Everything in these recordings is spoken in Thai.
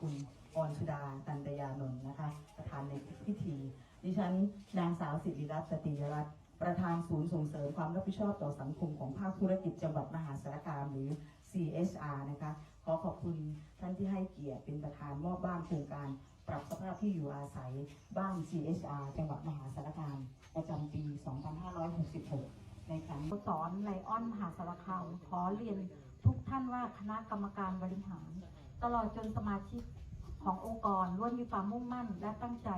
คุณออนชุดาตันตยานนท์นะคะประธานในพิธี ดิฉันนางสาวสิริรัตน์สตรีรัตน์ประธานศูนย์ส่งเสริมความรับผิดชอบต่อสังคมของภาคธุรกิจจังหวัดมหาสารคามหรือ CSR นะคะขอขอบคุณท่านที่ให้เกียรติเป็นประธานมอบบ้านโครงการปรับสภาพที่อยู่อาศัยบ้าน CSR จังหวัดมหาสารคามประจำปี 2566 ในครั้งสอนไลออนมหาสารคามขอเรียนทุกท่านว่าคณะกรรมการบริหาร ตลอดจนสมาชิกขององค์กรล้วนมีความมุ่งมั่นและตั้งใจ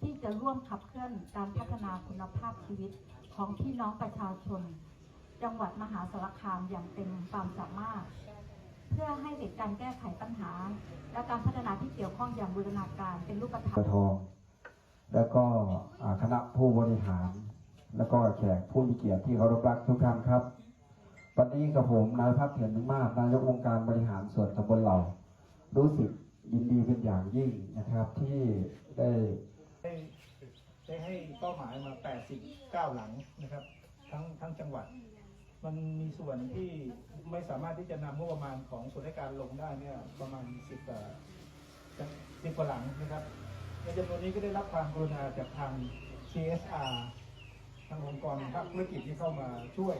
ที่จะร่วมขับเคลื่อนการพัฒนาคุณภาพชีวิตของพี่น้องประชาชน จังหวัดมหาสารคามอย่างเต็มความสามารถ เพื่อให้เกิดการแก้ไขปัญหา และการพัฒนาที่เกี่ยวข้องอย่างบูรณาการเป็นรูปธรรกมระทอง แล้วก็คณะผู้บริหาร แล้วก็แขกผู้มีเกียรติที่เคารพรักทุกท่านครับวันนี้กับผมนายพัฒน์เถียนมิมาศนายกองค์การบริหารส่วนตำบลเหล่า รู้สึกยินดีเป็นอย่างยิ่งนะครับที่ได้ได้ได้ให้เป้าหมายมา 89 หลังนะครับ ทั้งทั้งจังหวัด มันมีส่วนที่ไม่สามารถที่จะนำงบประมาณของส่วนราชการลงได้เนี่ยประมาณ 10กว่า10กว่าหลังนะครับ ในจำนวนนี้ก็ได้รับความกรุณาจากทาง CSR ทางองค์กรภาคธุรกิจที่เข้ามาช่วย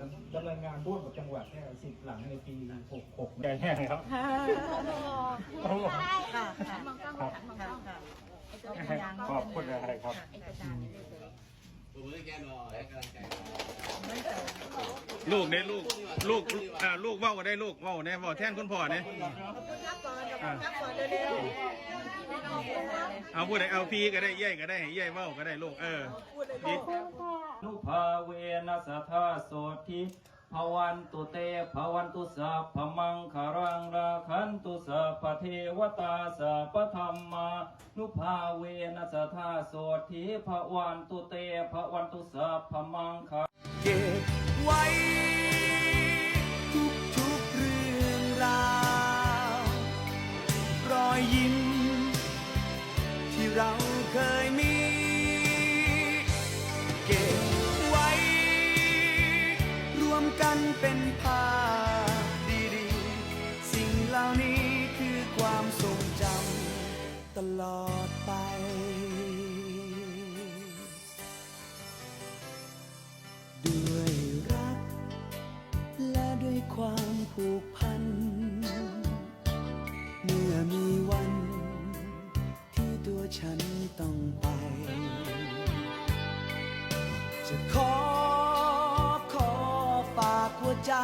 ดำดำเนินงานร่วมกับจังหวัดเนี่ย10หลังในปี 66ใหญ่แห้งครับขอบคุณอะไรครับ ลูกเนี่ยลูกลูกอ่าลูกเว้าก็ได้ลูกเว้าเนี่ยเว้าแท่นคุณพ่อเนี่ยเอาพูดได้เอาพี่ก็ได้เย่ยก็ได้เย่ยเว้าก็ได้ลูกเออพี่นุภาเวนัสทธาโสทิภวันตุเตภวันตุสัพพมังคารังราคันตุสัพพเทวตาสัพพธรรมานุภาเว สทาสดทีพระวันตุเตพระวันตุสัพพมังคะเก็บไว้ทุกทุกเรื่องราวรอยยิ้มที่เราเคยมีเก็บไว้ รวมกันเป็นภาพดีๆ สิ่งเหล่านี้คือความทรงจำตลอด ความผูกพัน เมื่อมีวันที่ตัวฉันต้องไป จะขอขอฝากหัวใจ